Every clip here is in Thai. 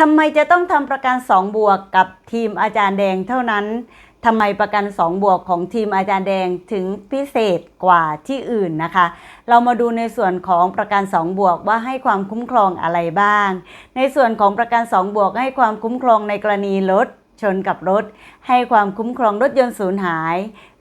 ทำไมจะต้องทำประกัน 2 บวกกับทีมอาจารย์แดงเท่านั้น ทำไมประกัน 2 บวกของทีมอาจารย์แดงถึงพิเศษกว่าที่อื่นนะคะ เรามาดูในส่วนของประกัน 2 บวกว่าให้ความคุ้มครองอะไรบ้าง ในส่วนของประกัน 2 บวกให้ความคุ้มครองในกรณีรถชนกับรถ ให้ความคุ้มครองรถยนต์สูญหาย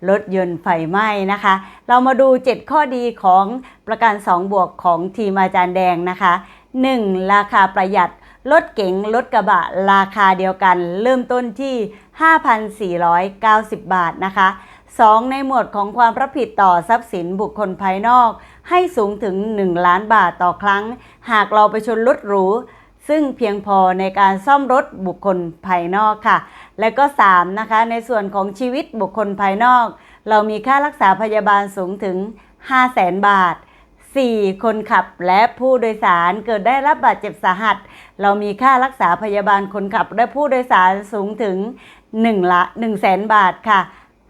รถยนต์ไฟไหม้นะคะ เรามาดู 7 ข้อดีของประกัน 2 บวกของทีมอาจารย์แดงนะคะ 1. ราคาประหยัด รถเก๋งรถกระบะราคาเดียวกัน เริ่มต้นที่ 5,490 บาทนะคะ 2. ในหมวดของความรับผิดต่อทรัพย์สินบุคคลภายนอก ให้สูงถึง 1 ล้านบาทต่อครั้ง หากเราไปชนรถหรูซึ่งเพียงพอในการซ่อมรถบุคคลภายนอกค่ะ และก็ 3 นะคะ ในส่วนของชีวิตบุคคลภายนอก เรามีค่ารักษาพยาบาลสูงถึง 5 0 0แสนบาท 4. คนขับและผู้โดยสารเกิดได้รับบาดเจ็บสาหัส เรามีค่ารักษาพยาบาลคนขับและผู้โดยสารสูงถึง1ละ1แสนบาทค่ะ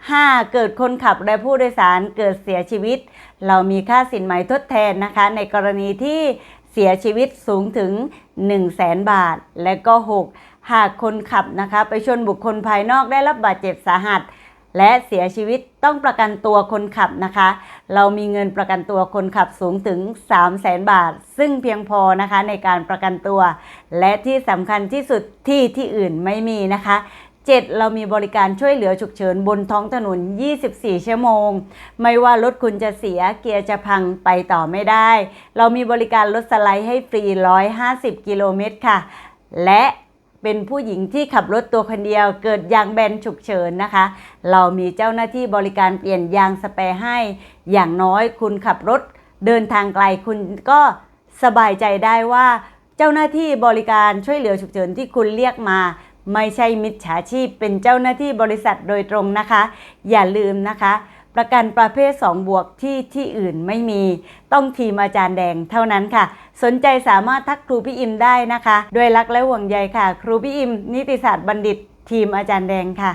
5. เกิดคนขับและผู้โดยสารเกิดเสียชีวิต เรามีค่าสินไหมทดแทนนะคะ ในกรณีที่เสียชีวิตสูงถึง 1 0 0 0 0แสนบาท และก็ 6. หากคนขับนะคะ ไปชนบุคคลภายนอกได้รับบาดเจ็บสาหัส และเสียชีวิตต้องประกันตัวคนขับนะคะ เรามีเงินประกันตัวคนขับสูงถึง 3 0 0แสนบาท ซึ่งเพียงพอนะคะในการประกันตัว และที่สำคัญที่สุดที่ที่อื่นไม่มีนะคะ 7. เรามีบริการช่วยเหลือฉุกเฉินบนท้องถนน 24 ชั่วโมง ไม่ว่ารถคุณจะเสียเกียร์จะพังไปต่อไม่ได้ เรามีบริการรถสไลด์ให้ฟรี 150 กิโลเมตรค่ะ และ เป็นผู้หญิงที่ขับรถตัวคนเดียวเกิดยางแบนฉุกเฉินนะคะ เรามีเจ้าหน้าที่บริการเปลี่ยนยางสเปรย์ให้ อย่างน้อยคุณขับรถเดินทางไกลคุณก็สบายใจได้ว่าเจ้าหน้าที่บริการช่วยเหลือฉุกเฉินที่คุณเรียกมา ไม่ใช่มิจฉาชีพเป็นเจ้าหน้าที่บริษัทโดยตรงนะคะ อย่าลืมนะคะ ประกันประเภท 2 บวกที่ที่อื่นไม่มี ต้องทีมอาจารย์แดงเท่านั้นค่ะ สนใจสามารถทักครูพี่อิมได้นะคะ ด้วยรักและห่วงใยค่ะ ครูพี่อิม นิติศาสตร์บัณฑิต ทีมอาจารย์แดงค่ะ